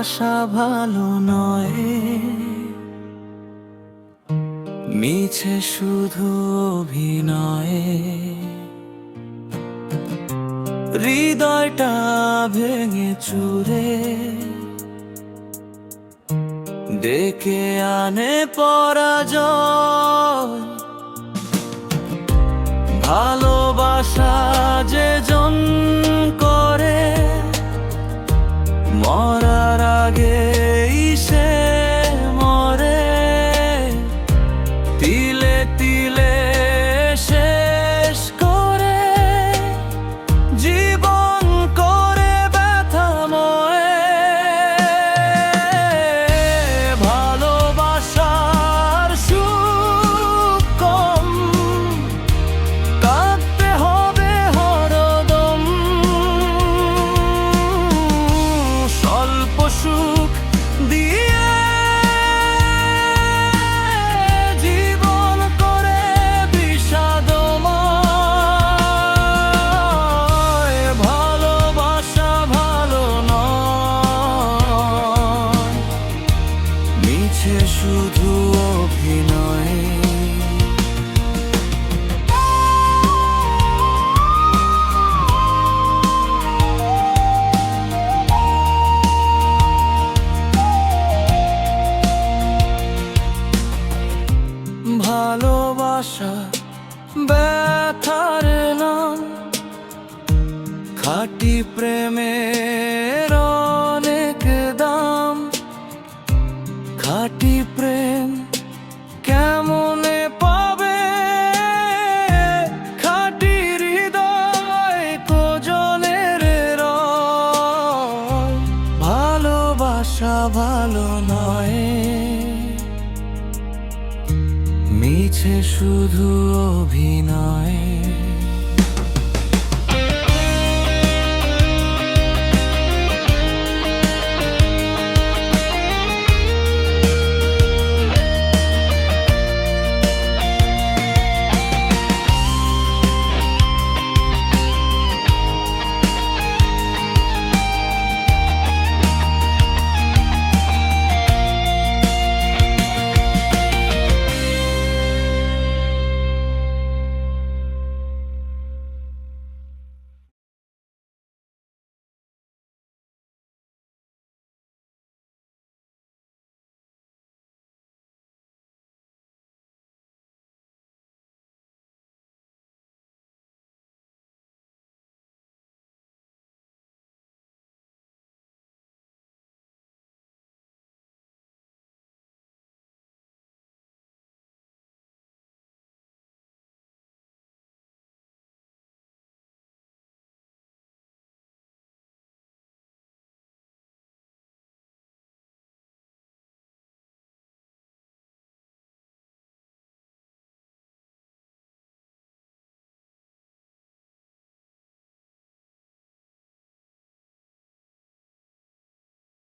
আশা ভালো নয়। মিছে শুধু অভিনয়ে। হৃদয়টা ভেঙে চুরে। ডেকে আনে পরাজয়। ভালোবাসা যে জন্য মিছে শুধু অভিনয়। ভালোবাসা ব্যথার নাম খাটি প্রেমের খাটি প্রেম কেমনে পাবে? খাটি হৃদয় কোজনের ভালোবাসা ভালো নয়। মিছে শুধু অভিনয়।